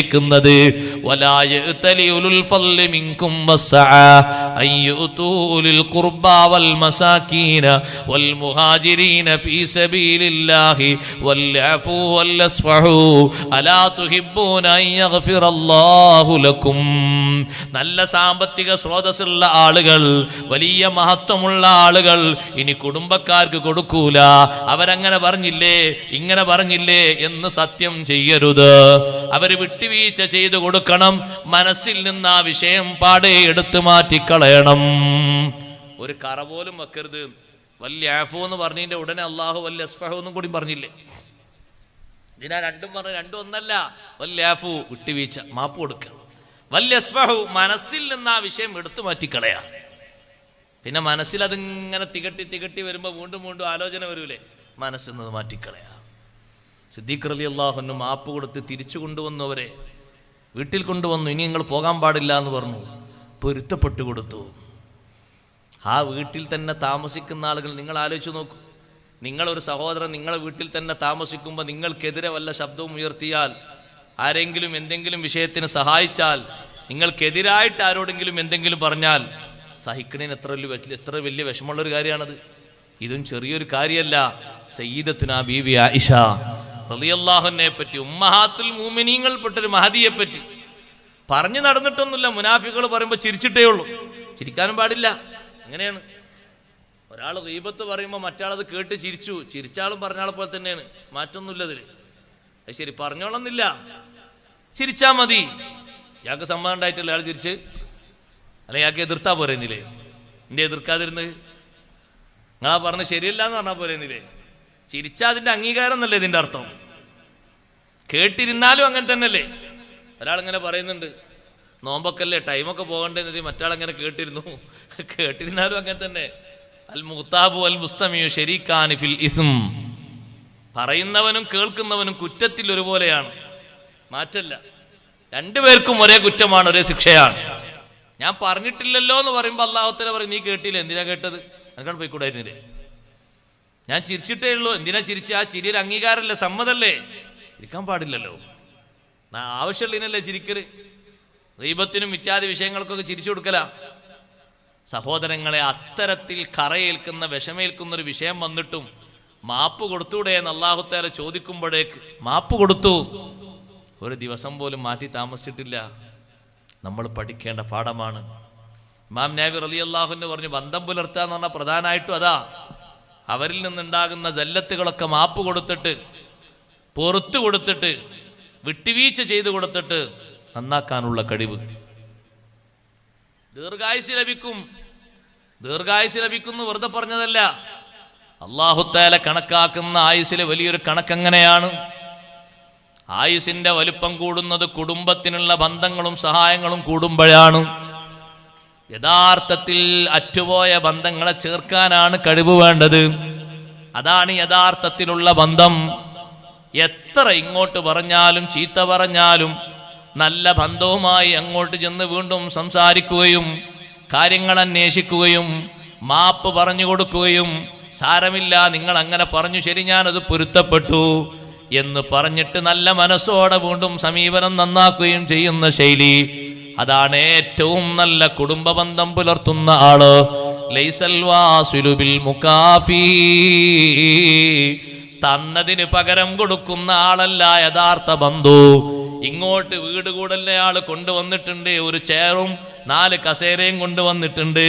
ിക്കുന്നത് നല്ല സാമ്പത്തിക സ്രോതസ്സുള്ള ആളുകൾ വലിയ മഹത്വമുള്ള ആളുകൾ ഇനി കുടുംബക്കാർക്ക് കൊടുക്കൂല. അവരങ്ങനെ പറഞ്ഞില്ലേ ഇങ്ങനെ പറഞ്ഞില്ലേ എന്ന് സത്യം ചെയ്യരുത്. അവർ വിട്ടുവീഴ്ച ചെയ്തു കൊടുക്കണം. മനസ്സിൽ നിന്ന് ആ വിഷയം പാടെ എടുത്തു മാറ്റിക്കളയണം. ഒരു കറ പോലും വെക്കരുത്. വല്യ ആഫു എന്ന് പറഞ്ഞതിന്റെ ഉടനെ അള്ളാഹു വല്യ അസ്ഫഹു എന്നും കൂടി പറഞ്ഞില്ലേ? ഇതിനാ രണ്ടും പറഞ്ഞു രണ്ടും ഒന്നല്ല. വല്യ ആഫു വിട്ടുവീഴ്ച മാപ്പ് കൊടുക്കണം. വല്യ അസ്ഫഹു മനസ്സിൽ നിന്ന് ആ വിഷയം എടുത്തു മാറ്റിക്കളയാ. പിന്നെ മനസ്സിൽ അതിങ്ങനെ തികട്ടി തികട്ടി വരുമ്പോൾ വീണ്ടും വീണ്ടും ആലോചന വരൂലേ? മനസ്സിൽ നിന്ന് മാറ്റിക്കളയാ. സിദ്ദീഖ് അലി അള്ളാഹുനും ആപ്പ് കൊടുത്ത് തിരിച്ചു കൊണ്ടുവന്നവരെ വീട്ടിൽ കൊണ്ടുവന്നു ഇനി നിങ്ങൾ പോകാൻ പാടില്ല എന്ന് പറഞ്ഞു പൊരുത്തപ്പെട്ടു കൊടുത്തു. ആ വീട്ടിൽ തന്നെ താമസിക്കുന്ന ആളുകൾ നിങ്ങൾ ആലോചിച്ച് നോക്കൂ. നിങ്ങളൊരു സഹോദരൻ നിങ്ങളെ വീട്ടിൽ തന്നെ താമസിക്കുമ്പോൾ നിങ്ങൾക്കെതിരെ വല്ല ശബ്ദവും ഉയർത്തിയാൽ ആരെങ്കിലും എന്തെങ്കിലും വിഷയത്തിന് സഹായിച്ചാൽ നിങ്ങൾക്കെതിരായിട്ട് ആരോടെങ്കിലും എന്തെങ്കിലും പറഞ്ഞാൽ സഹിക്കണേന് എത്ര വലിയ എത്ര വലിയ വിഷമമുള്ളൊരു കാര്യമാണത്. ഇതും ചെറിയൊരു കാര്യമല്ല. സയ്യിദത്തുന ബീവി ആയിഷ. റളിയല്ലാഹുവിനെ പറ്റി ഉമ്മഹാത്തുൽ മൂമിനീങ്ങൾപ്പെട്ടൊരു മഹദിയെ പറ്റി പറഞ്ഞു നടന്നിട്ടൊന്നുമില്ല. മുനാഫികൾ പറയുമ്പോൾ ചിരിച്ചിട്ടേ ഉള്ളൂ. ചിരിക്കാനും പാടില്ല. അങ്ങനെയാണ്. ഒരാൾ ദീപത്ത് പറയുമ്പോൾ മറ്റാളത് കേട്ട് ചിരിച്ചു. ചിരിച്ചാളും പറഞ്ഞാളെ പോലെ തന്നെയാണ്. മാറ്റൊന്നുമില്ല അതിൽ അത് ശരി പറഞ്ഞോളന്നില്ല. ചിരിച്ചാ മതി. ഇയാൾക്ക് സമ്മതം ഉണ്ടായിട്ടില്ല. അയാൾ ചിരിച്ച്. അല്ലെ ഇയാൾക്ക് എതിർത്താ പോരുന്നില്ലേ എന്റെ എതിർക്കാതിരുന്നത്? നിങ്ങളാ പറഞ്ഞ് ശരിയല്ല എന്ന് പറഞ്ഞാൽ പോരുന്നില്ലേ ചിരിച്ചാ അതിന്റെ അംഗീകാരം എന്നല്ലേ ഇതിന്റെ അർത്ഥം? കേട്ടിരുന്നാലും അങ്ങനെ തന്നെയല്ലേ? ഒരാളിങ്ങനെ പറയുന്നുണ്ട് നോമ്പൊക്കല്ലേ ടൈമൊക്കെ പോകണ്ടേ മറ്റാളങ്ങനെ കേട്ടിരുന്നു. കേട്ടിരുന്നാലും അങ്ങനെ തന്നെ. അൽ മുഹ്താബു അൽ മുസ്തമിയു ഫിൽ ഇസ്ം. പറയുന്നവനും കേൾക്കുന്നവനും കുറ്റത്തിൽ ഒരുപോലെയാണ്. മാറ്റല്ല. രണ്ടുപേർക്കും ഒരേ കുറ്റമാണ് ഒരേ ശിക്ഷയാണ്. ഞാൻ പറഞ്ഞിട്ടില്ലല്ലോ എന്ന് പറയുമ്പോൾ അള്ളാഹുത്തല പറയും നീ കേട്ടില്ല എന്തിനാ കേട്ടത്? എനിക്കാണ് പോയിക്കൂടായിരുന്നില്ലേ? ഞാൻ ചിരിച്ചിട്ടേ ഉള്ളൂ. എന്തിനാ ചിരിച്ച? ആ ചിരിയുടെ അംഗീകാരമല്ലേ? സമ്മതല്ലേ ഇരിക്കാൻ പാടില്ലല്ലോ. ആവശ്യമുള്ളതിനല്ലേ ചിരിക്കൽ? ദൈവത്തിനും ഇത്യാദി വിഷയങ്ങൾക്കൊക്കെ ചിരിച്ചു കൊടുക്കല. സഹോദരങ്ങളെ അത്തരത്തിൽ കറയേൽക്കുന്ന വിഷമേൽക്കുന്ന ഒരു വിഷയം വന്നിട്ടും മാപ്പ് കൊടുത്തൂടെ എന്ന് അള്ളാഹുത്തേല ചോദിക്കുമ്പോഴേക്ക് മാപ്പ് കൊടുത്തു. ഒരു ദിവസം പോലും മാറ്റി താമസിച്ചിട്ടില്ല. നമ്മൾ പഠിക്കേണ്ട പാഠമാണ്. ഇമാം നാബി റലി അള്ളാഹുവിന് പറഞ്ഞു ബന്ധം പുലർത്തുക എന്ന് പറഞ്ഞാൽ പ്രധാനമായിട്ടും അതാ. അവരിൽ നിന്നുണ്ടാകുന്ന ജല്ലത്തുകളൊക്കെ മാപ്പ് കൊടുത്തിട്ട് പുറത്തു കൊടുത്തിട്ട് വിട്ടുവീഴ്ച ചെയ്തു കൊടുത്തിട്ട് നന്നാക്കാനുള്ള കഴിവ്. ദീർഘായുസ് ലഭിക്കും. ദീർഘായുസ് ലഭിക്കുന്നു വെറുതെ പറഞ്ഞതല്ല. അള്ളാഹുത്താല കണക്കാക്കുന്ന ആയുസിലെ വലിയൊരു കണക്കെങ്ങനെയാണ്. ആയുസിന്റെ വലുപ്പം കൂടുന്നത് കുടുംബത്തിനുള്ള ബന്ധങ്ങളും സഹായങ്ങളും കൂടുമ്പോഴാണ്. യഥാർത്ഥത്തിൽ അറ്റുപോയ ബന്ധങ്ങളെ ചേർക്കാനാണ് കഴിവ് വേണ്ടത്. അതാണ് യഥാർത്ഥത്തിലുള്ള ബന്ധം. എത്ര ഇങ്ങോട്ട് പറഞ്ഞാലും ചീത്ത പറഞ്ഞാലും നല്ല ബന്ധവുമായി അങ്ങോട്ട് ചെന്ന് വീണ്ടും സംസാരിക്കുകയും കാര്യങ്ങൾ അന്വേഷിക്കുകയും മാപ്പ് പറഞ്ഞു കൊടുക്കുകയും സാരമില്ല നിങ്ങൾ അങ്ങനെ പറഞ്ഞു ശരി ഞാനത് പൊരുത്തപ്പെട്ടു എന്ന് പറഞ്ഞിട്ട് നല്ല മനസ്സോടെ വീണ്ടും സമീപനം നന്നാക്കുകയും ചെയ്യുന്ന ശൈലി അതാണ് ഏറ്റവും നല്ല കുടുംബ ബന്ധം പുലർത്തുന്ന ആൾ. മുക്കാഫി തന്നതിന് പകരം കൊടുക്കുന്ന ആളല്ല യഥാർത്ഥ ബന്ധു. ഇങ്ങോട്ട് വീട് കൂടലിനെ ആൾ കൊണ്ടുവന്നിട്ടുണ്ട് ഒരു ചെയറും നാല് കസേരയും കൊണ്ടുവന്നിട്ടുണ്ട്.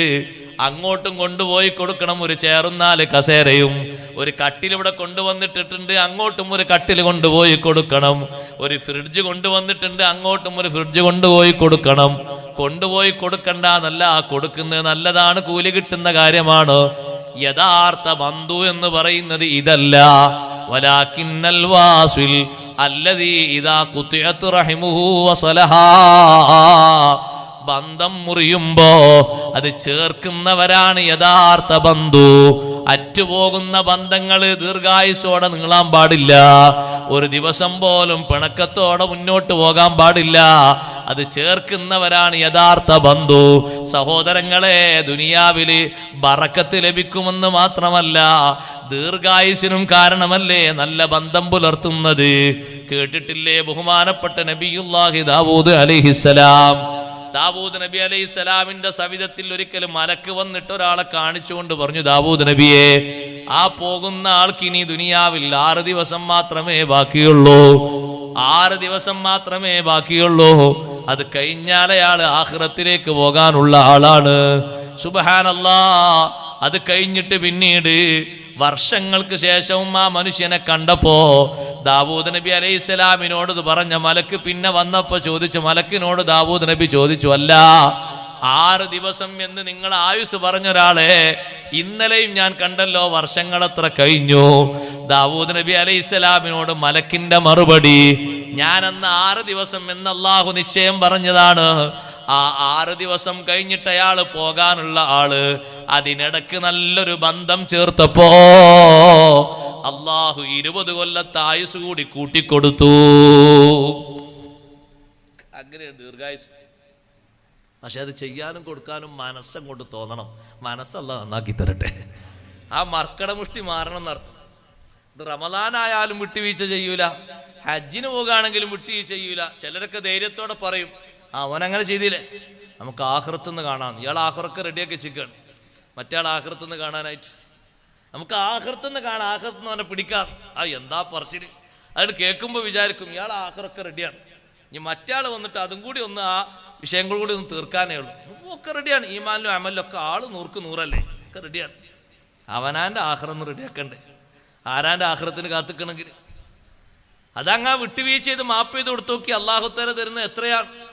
അങ്ങോട്ടും കൊണ്ടുപോയി കൊടുക്കണം ഒരു ചേറും നാല് കസേരയും. ഒരു കട്ടിലിവിടെ കൊണ്ടുവന്നിട്ടിട്ടുണ്ട് അങ്ങോട്ടും ഒരു കട്ടിൽ കൊണ്ടുപോയി കൊടുക്കണം. ഒരു ഫ്രിഡ്ജ് കൊണ്ടുവന്നിട്ടുണ്ട് അങ്ങോട്ടും ഒരു ഫ്രിഡ്ജ് കൊണ്ടുപോയി കൊടുക്കണം. കൊണ്ടുപോയി കൊടുക്കണ്ട എന്നല്ല കൊടുക്കുന്നത് നല്ലതാണ് കൂലി കിട്ടുന്ന കാര്യമാണ്. യഥാർത്ഥ ബന്ധു എന്ന് പറയുന്നത് ഇതല്ല. വലാക്കിന്നൽ വാസിൽ അല്ലതീ ഇതാ കുത്തിയത്തു റഹിമുഹു വസലഹാ. ബന്ധം മുറിയുമ്പോ അത് ചേർക്കുന്നവരാണ് യഥാർത്ഥ ബന്ധു. അറ്റുപോകുന്ന ബന്ധങ്ങൾ ദീർഘായുസോടെ നീളാൻ പാടില്ല. ഒരു ദിവസം പോലും പിണക്കത്തോടെ മുന്നോട്ട് പോകാൻ പാടില്ല. അത് ചേർക്കുന്നവരാണ് യഥാർത്ഥ ബന്ധു. സഹോദരങ്ങളെ ദുനിയാവിൽ ബറക്കത്ത് ലഭിക്കുമെന്ന് മാത്രമല്ല ദീർഘായുസിനും കാരണമല്ലേ നല്ല ബന്ധം പുലർത്തുന്നത്? കേട്ടിട്ടില്ലേ ബഹുമാനപ്പെട്ട നബിയുല്ലാഹി ദാവൂദ് അലൈഹിസ്സലാം. ദാവൂദ് നബി അലൈഹി സ്വലാമിന്റെ സവിധത്തിൽ ഒരിക്കലും മലക്ക് വന്നിട്ട് ഒരാളെ കാണിച്ചുകൊണ്ട് പറഞ്ഞു ദാവൂദ് നബിയെ ആ പോകുന്ന ആൾക്ക് ഇനി ദുനിയാവിൽ ആറ് ദിവസം മാത്രമേ ബാക്കിയുള്ളൂ. ആറ് ദിവസം മാത്രമേ ബാക്കിയുള്ളൂ. അത് കഴിഞ്ഞാൽ അയാൾ ആഹ്റത്തിലേക്ക് പോകാനുള്ള ആളാണ്. സുബഹാനല്ലാ അത് കഴിഞ്ഞിട്ട് പിന്നീട് വർഷങ്ങൾക്ക് ശേഷവും ആ മനുഷ്യനെ കണ്ടപ്പോ ദാവൂദ് നബി അലൈഹി സ്വലാമിനോട് പറഞ്ഞ മലക്ക് പിന്നെ വന്നപ്പോ ചോദിച്ചു മലക്കിനോട് ദാവൂദ് നബി ചോദിച്ചു അല്ല ആറ് ദിവസം എന്ന് നിങ്ങൾ ആയുസ് പറഞ്ഞ ഒരാളെ ഇന്നലെയും ഞാൻ കണ്ടല്ലോ വർഷങ്ങളത്ര കഴിഞ്ഞു. ദാവൂദ് നബി അലൈഹി സ്വലാമിനോട് മലക്കിന്റെ മറുപടി ഞാൻ അന്ന് ആറ് ദിവസം എന്ന് അള്ളാഹു നിശ്ചയം പറഞ്ഞതാണ്. ആ ആറ് ദിവസം കഴിഞ്ഞിട്ട് അയാൾ പോകാനുള്ള ആൾ അതിനിടക്ക് നല്ലൊരു ബന്ധം ചേർത്തപ്പോ അള്ളാഹു ഇരുപത് കൊല്ലത്തെ ആയുസ് കൂടി കൂട്ടിക്കൊടുത്തു. അങ്ങനെ ദീർഘായുസ്. പക്ഷെ അത് ചെയ്യാനും കൊടുക്കാനും മനസ്സങ്ങോട്ട് തോന്നണം. മനസ്സല്ല നന്നാക്കി തരട്ടെ. ആ മർക്കടമുഷ്ടി മാറണം എന്നർത്ഥം ഇത് റമദാനായാലും വിട്ടുവീഴ്ച ചെയ്യൂല. ഹജ്ജിന് പോകുകയാണെങ്കിലും വിട്ടുവീഴ്ച ചെയ്യൂല. ചിലരൊക്കെ ധൈര്യത്തോടെ പറയും അവനങ്ങനെ ചെയ്തില്ലേ? നമുക്ക് ആഹൃത്തുനിന്ന് കാണാം. ഇയാൾ ആഹ്റൊക്കെ റെഡിയാക്കി വെച്ചിരിക്കുകയാണ്. മറ്റേ ആൾ ആഹൃത്തുനിന്ന് കാണാനായിട്ട്. നമുക്ക് ആഹൃത്തുനിന്ന് കാണാം ആഹൃത്തുനിന്ന് പറഞ്ഞാൽ പിടിക്കാം. ആ എന്താ പറച്ചിൽ അത് കേൾക്കുമ്പോൾ വിചാരിക്കും ഇയാൾ ആഹ്റൊക്കെ റെഡിയാണ് ഇനി മറ്റേ ആൾ വന്നിട്ട് അതും കൂടി ഒന്ന് ആ വിഷയങ്ങൾ കൂടി ഒന്ന് തീർക്കാനേ ഉള്ളൂ. ഒക്കെ റെഡിയാണ് ഈമാനിലും അമലിലും ഒക്കെ ആൾ നൂർക്ക് നൂറല്ലേ? ഒക്കെ റെഡിയാണ് അവനാന്റെ ആഹ്റന്ന് റെഡിയാക്കണ്ടേ ആരാന്റെ ആഹ്റത്തിന് കാത്തുക്കണമെങ്കിൽ? അതങ്ങ് വിട്ടുവീഴ്ച ചെയ്ത് മാപ്പ് ചെയ്ത് കൊടുത്തു നോക്കി അള്ളാഹുത്തല തരുന്ന എത്രയാണ്?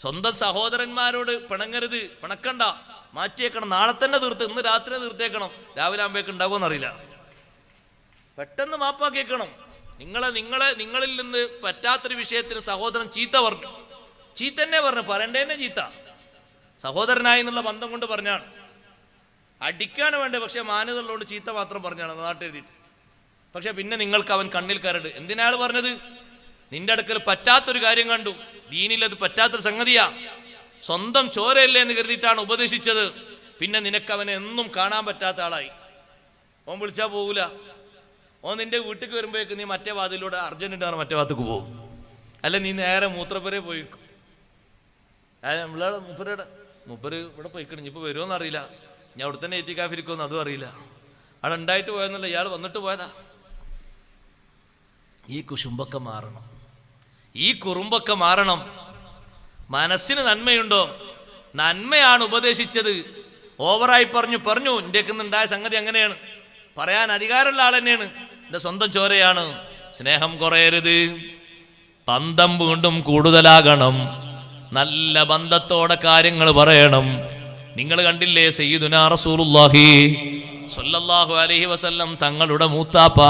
സ്വന്തം സഹോദരന്മാരോട് പിണങ്ങരുത് പിണക്കണ്ട. മാറ്റിയേക്കണം. നാളെ തന്നെ തീർത്ത് ഇന്ന് രാത്രി തീർത്തേക്കണം. രാവിലെ ആകുമ്പോഴേക്ക് ഉണ്ടാവുമെന്ന് അറിയില്ല പെട്ടെന്ന് മാപ്പാക്കിയേക്കണം. നിങ്ങളെ നിങ്ങളെ നിങ്ങളിൽ നിന്ന് പറ്റാത്തൊരു വിഷയത്തിന് സഹോദരൻ ചീത്ത പറഞ്ഞു. ചീത്ത തന്നെ പറഞ്ഞു. പറയണ്ടേന്നെ ചീത്ത. സഹോദരനായി എന്നുള്ള ബന്ധം കൊണ്ട് പറഞ്ഞാണ്. അടിക്കാണ് വേണ്ടത് പക്ഷെ മാന്യതയുള്ളതുകൊണ്ട് ചീത്ത മാത്രം പറഞ്ഞാണ്. നാട്ടെഴുതിയിട്ട് പക്ഷെ പിന്നെ നിങ്ങൾക്ക് അവൻ കണ്ണിൽ കരട്. എന്തിനാണ് പറഞ്ഞത്? നിന്റെ അടുക്കൽ പറ്റാത്തൊരു കാര്യം കണ്ടു. ദീനിൽ അത് പറ്റാത്തൊരു സംഗതിയാ. സ്വന്തം ചോരയല്ലേ എന്ന് കരുതിയിട്ടാണ് ഉപദേശിച്ചത്. പിന്നെ നിനക്ക് അവനെ എന്നും കാണാൻ പറ്റാത്ത ആളായി. ഓൻ വിളിച്ചാ പോകൂല ഓൻ നിന്റെ വീട്ടിൽ വരുമ്പോഴേക്ക് നീ മറ്റേ വാതിലൂടെ അർജന്റാണ് മറ്റേ ഭാഗത്തേക്ക് പോകും അല്ല നീ നേരെ മൂത്രപ്പുരെ പോയി നമ്മളെ മുപ്പരയുടെ മുപ്പര് ഇവിടെ പോയിക്കണം. ഇനിയിപ്പോൾ വരുമോന്ന് അറിയില്ല. ഞാൻ അവിടെ തന്നെ എത്തിക്കാഫിരിക്കുമെന്ന് അതും അറിയില്ല. അവിടെ ഉണ്ടായിട്ട് പോയെന്നല്ല ഇയാൾ വന്നിട്ട് പോയതാ. ഈ കുശുമ്പൊക്കെ മാറണം. ഈ കുറുമ്പൊക്കെ മാറണം. മനസ്സിന് നന്മയുണ്ടോ? നന്മയാണ് ഉപദേശിച്ചത്. ഓവറായി പറഞ്ഞു പറഞ്ഞു ഉണ്ടായ സംഗതി അങ്ങനെയാണ്. പറയാൻ അധികാരമുള്ള ആൾ തന്നെയാണ്. എന്റെ സ്വന്തം ചോരയാണ്. സ്നേഹം കുറയരുത്. പന്തം വീണ്ടും കൂടുതലാകണം. നല്ല ബന്ധത്തോടെ കാര്യങ്ങൾ പറയണം. നിങ്ങൾ കണ്ടില്ലേ സയ്യിദുനാ റസൂലുള്ളാഹി സ്വല്ലല്ലാഹു അലൈഹി വസല്ലം തങ്ങളുടെ മൂത്താപ്പ?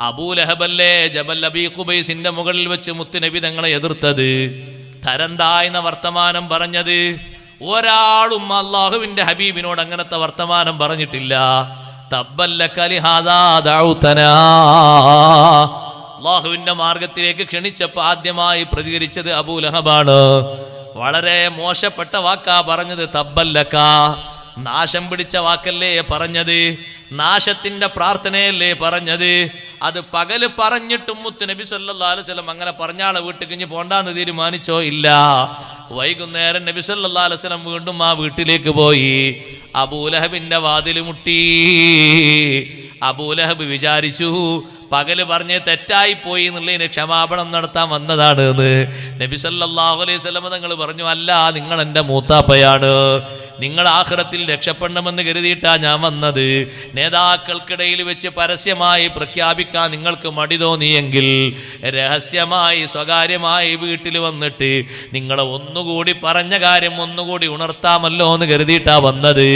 അബൂലഹബല്ലേ ജബൽ അബി ഖുബൈസിന്റെ മുകളിൽ വെച്ച് മുത്തുനബി തങ്ങളെ എതിർത്തത്? തരന്തായെന്ന വർത്തമാനം പറഞ്ഞത്? ഒരാളും അള്ളാഹുവിന്റെ ഹബീബിനോട് അങ്ങനത്തെ വർത്തമാനം പറഞ്ഞിട്ടില്ല. അള്ളാഹുവിന്റെ മാർഗത്തിലേക്ക് ക്ഷണിച്ചപ്പോ ആദ്യമായി പ്രതികരിച്ചത് അബൂലഹബാണ് വളരെ മോശപ്പെട്ട വാക്കാ പറഞ്ഞത് തബ്ബല്ലക്ക. നാശം പിടിച്ച വാക്കല്ലേ പറഞ്ഞത്? നാശത്തിന്റെ പ്രാർത്ഥനയല്ലേ പറഞ്ഞത്? അത് പകൽ പറഞ്ഞിട്ടും മുത്ത് നബി സല്ലല്ലാഹു അലൈഹി വസല്ലം അങ്ങനെ പറഞ്ഞാളെ വീട്ടിൽ കഴിഞ്ഞ് പോണ്ടാന്ന് തീരുമാനിച്ചോ? ഇല്ല. വൈകുന്നേരം നബി സല്ലാ അലൈഹി വസല്ലം വീണ്ടും ആ വീട്ടിലേക്ക് പോയി. അബൂലഹബിന്റെ വാതിൽ മുട്ടി. അബൂലഹബ് വിചാരിച്ചു പകൽ പറഞ്ഞ് തെറ്റായി പോയി എന്നുള്ളതിന് ക്ഷമാപണം നടത്താൻ വന്നതാണ് എന്ന് നബി സല്ലല്ലാഹു അലൈഹി സ്വലം തങ്ങൾ പറഞ്ഞു അല്ല നിങ്ങൾ എന്റെ മൂത്താപ്പയാണ്. നിങ്ങൾ ആഹ്റത്തിൽ രക്ഷപ്പെടണമെന്ന് കരുതിയിട്ടാ ഞാൻ വന്നത്. നേതാക്കൾക്കിടയിൽ വെച്ച് പരസ്യമായി പ്രഖ്യാപിക്കാൻ നിങ്ങൾക്ക് മടി തോന്നിയെങ്കിൽ രഹസ്യമായി സ്വകാര്യമായി വീട്ടിൽ വന്നിട്ട് നിങ്ങളെ ഒന്നുകൂടി പറഞ്ഞ കാര്യം ഒന്നുകൂടി ഉണർത്താമല്ലോ എന്ന് കരുതിയിട്ടാ വന്നത്.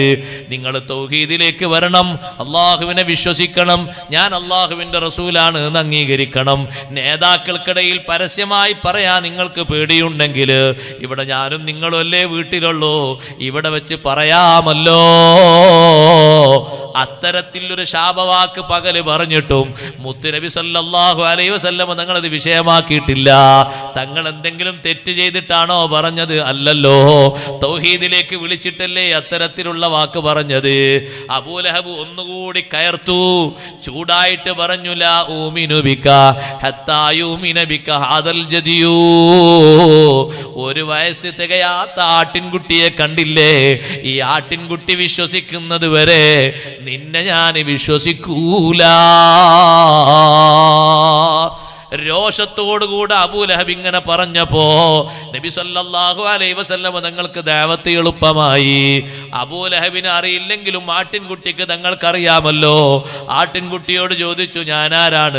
നിങ്ങൾ തൗഹീദിലേക്ക് വരണം അള്ളാഹുവിനെ വിശ്വസിക്കണം ഞാൻ അള്ളാഹുവിന്റെ റസൂലാണ് എന്ന് അംഗീകരിക്കണം. നേതാക്കൾക്കിടയിൽ പരസ്യമായി പറയാൻ നിങ്ങൾക്ക് പേടിയുണ്ടെങ്കിൽ ഇവിടെ ഞാനും നിങ്ങളും അല്ലേ വീട്ടിലുള്ളൂ ഇവിടെ വെച്ച് പറയാമല്ലോ. അത്തരത്തിൽ ഒരു ശാപവാക്ക് പകൽ പറഞ്ഞിട്ടും മുത്തുനബി സല്ലാഹു അലൈ വസല്ലമ തങ്ങളത് വിഷയമാക്കിയിട്ടില്ല. തങ്ങൾ എന്തെങ്കിലും തെറ്റ് ചെയ്തിട്ടാണോ പറഞ്ഞത്? അല്ലല്ലോ. തൗഹീദിലേക്ക് വിളിച്ചിട്ടല്ലേ അത്തരത്തിലുള്ള വാക്ക് പറഞ്ഞത്? അബൂലഹബ് ഒന്നുകൂടി കയർത്തു. ചൂടായിട്ട് പറഞ്ഞു ലാ ഊമിനു ബിക ഹത്താ യൂമിന ബിക ഹാദൽ ജദിയൂ. ഒരു വയസ്സ് തികയാത്ത ആട്ടിൻകുട്ടിയെ കണ്ടില്ലേ? ഈ ആട്ടിൻകുട്ടി വിശ്വസിക്കുന്നത് വരെ നിന്നെ ഞാൻ വിശ്വസിക്കൂല. രോഷത്തോടുകൂടെ അബൂലഹബ് ഇങ്ങനെ പറഞ്ഞപ്പോ നബി സല്ലാഹു അലൈ വസല്ലമ തങ്ങൾക്ക് ദേവത്തെ എളുപ്പമായി. അബൂലഹബിനെ അറിയില്ലെങ്കിലും ആട്ടിൻകുട്ടിക്ക് തങ്ങൾക്കറിയാമല്ലോ. ആട്ടിൻകുട്ടിയോട് ചോദിച്ചു ഞാൻ ആരാണ്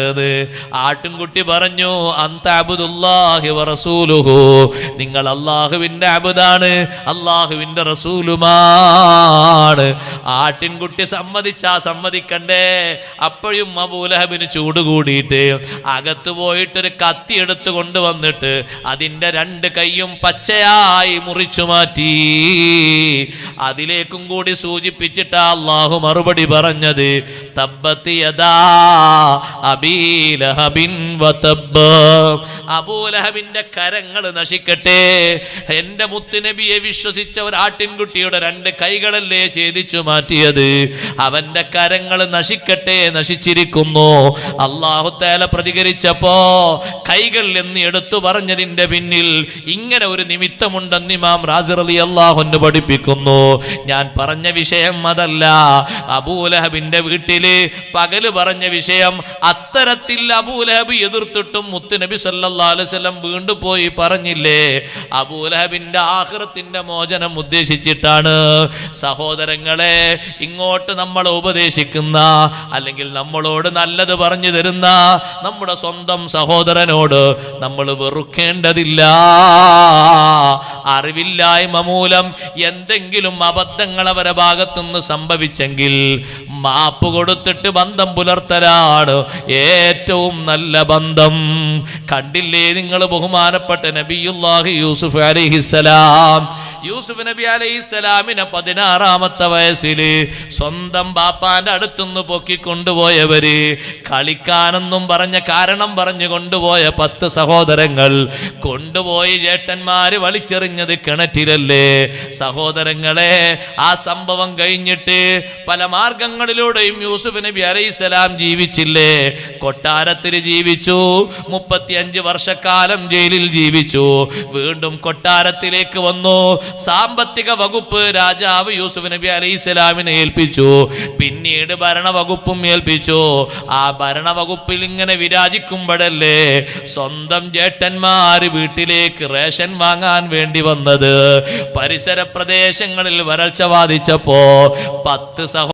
ആട്ടിൻകുട്ടി പറഞ്ഞു അന്ത അബുദുല്ലാഹി വറസൂലുഹു നിങ്ങൾ അള്ളാഹുവിന്റെ അബുദാണ് അള്ളാഹുവിന്റെ റസൂലുമാണ്. ആട്ടിൻകുട്ടി സമ്മതിച്ചാ സമ്മതിക്കണ്ടേ. അപ്പോഴും അബൂലഹബിന് ചൂട് കൂടിയിട്ട് അകത്ത് പോയിട്ടൊരു കത്തി എടുത്തു കൊണ്ടുവന്നിട്ട് അതിന്റെ രണ്ട് കൈയും പച്ചയായി മുറിച്ചു മാറ്റി. അതിലേക്കും കൂടി സൂചിപ്പിച്ചിട്ട് അള്ളാഹു മറുപടി പറഞ്ഞത് തബ്ബത്തിയതാ അബീലഹബിൻ വതബ്ബ്. അബൂലഹബിന്റെ കരങ്ങൾ നശിക്കട്ടെ. എന്റെ മുത്തുനബിയെ വിശ്വസിച്ച ഒരു ആട്ടിൻകുട്ടിയുടെ രണ്ട് കൈകളല്ലേ ഛേദിച്ചു മാറ്റിയത്? അവന്റെ കരങ്ങൾ നശിക്കട്ടെ നശിച്ചിരിക്കുന്നു. അള്ളാഹു തേല പ്രതികരിച്ചപ്പോ കൈകൾ എന്ന് എടുത്തു പറഞ്ഞതിന്റെ പിന്നിൽ ഇങ്ങനെ ഒരു നിമിത്തമുണ്ടെന്ന് ഇമാം റാസിർ അലി അള്ളാഹുന്ന് പഠിപ്പിക്കുന്നു. ഞാൻ പറഞ്ഞ വിഷയം അതല്ല. അബൂലഹബിന്റെ വീട്ടിൽ പകൽ പറഞ്ഞ വിഷയം അത്തരത്തിൽ അബൂലഹബ് എതിർത്തിട്ടും മുത്തുനബി സല്ലല്ലാഹു വസല്ലം വീണ്ടും പോയി പറഞ്ഞില്ലേ അബൂലഹബിന്റെ ആഹൃത്തിന്റെ മോചനം ഉദ്ദേശിച്ചിട്ടാണ്. സഹോദരങ്ങളെ ഇങ്ങോട്ട് നമ്മൾ ഉപദേശിക്കുന്ന അല്ലെങ്കിൽ നമ്മളോട് നല്ലത് പറഞ്ഞു തരുന്ന നമ്മുടെ സ്വന്തം സഹോദരനോട് നമ്മൾ വെറുക്കേണ്ടതില്ല. അറിവില്ലായ്മ മൂലം എന്തെങ്കിലും അബദ്ധങ്ങൾ അവരെ ഭാഗത്തുനിന്ന് സംഭവിച്ചെങ്കിൽ മാപ്പ് കൊടുത്തിട്ട് ബന്ധം പുലർത്തലാണ് ഏറ്റവും നല്ല ബന്ധം. കണ്ടില്ലേ? നിങ്ങൾ ബഹുമാനപ്പെട്ട നബിയുല്ലാഹി യൂസുഫ് അലൈഹിസ്സലാം യൂസുഫ് നബി അലൈഹിസ്സലാമിനെ പതിനാറാമത്തെ വയസ്സിൽ സ്വന്തം ബാപ്പാന്റെ അടുത്തുനിന്ന് പൊക്കിക്കൊണ്ടുപോയവര് കളിക്കാനെന്നും പറഞ്ഞ കാരണം പറഞ്ഞു കൊണ്ടുപോയ പത്ത് സഹോദരങ്ങൾ കൊണ്ടുപോയി ചേട്ടന്മാര് വലിച്ചെറിഞ്ഞത് കിണറ്റിലല്ലേ? സഹോദരങ്ങളെ ആ സംഭവം കഴിഞ്ഞിട്ട് പല മാർഗങ്ങളിലൂടെയും യൂസുഫ് നബി അലൈഹിസ്സലാം ജീവിച്ചില്ലേ? കൊട്ടാരത്തിൽ ജീവിച്ചു മുപ്പത്തിയഞ്ച് വർഷക്കാലം ജയിലിൽ ജീവിച്ചു വീണ്ടും കൊട്ടാരത്തിലേക്ക് വന്നു സാമ്പത്തിക വകുപ്പ് രാജാവ് യൂസുഫ് നബി അലൈഹി ഏൽപ്പിച്ചു. പിന്നീട് ഭരണവകുപ്പും ഏൽപ്പിച്ചു. ആ ഭരണവകുപ്പിൽ ഇങ്ങനെ വിരാജിക്കുമ്പോഴല്ലേ സ്വന്തം ജേട്ടന്മാർ വീട്ടിലേക്ക് റേഷൻ വാങ്ങാൻ വേണ്ടി വന്നത്. പരിസര പ്രദേശങ്ങളിൽ വരൾച്ച ബാധിച്ചപ്പോ പത്ത് സഹോ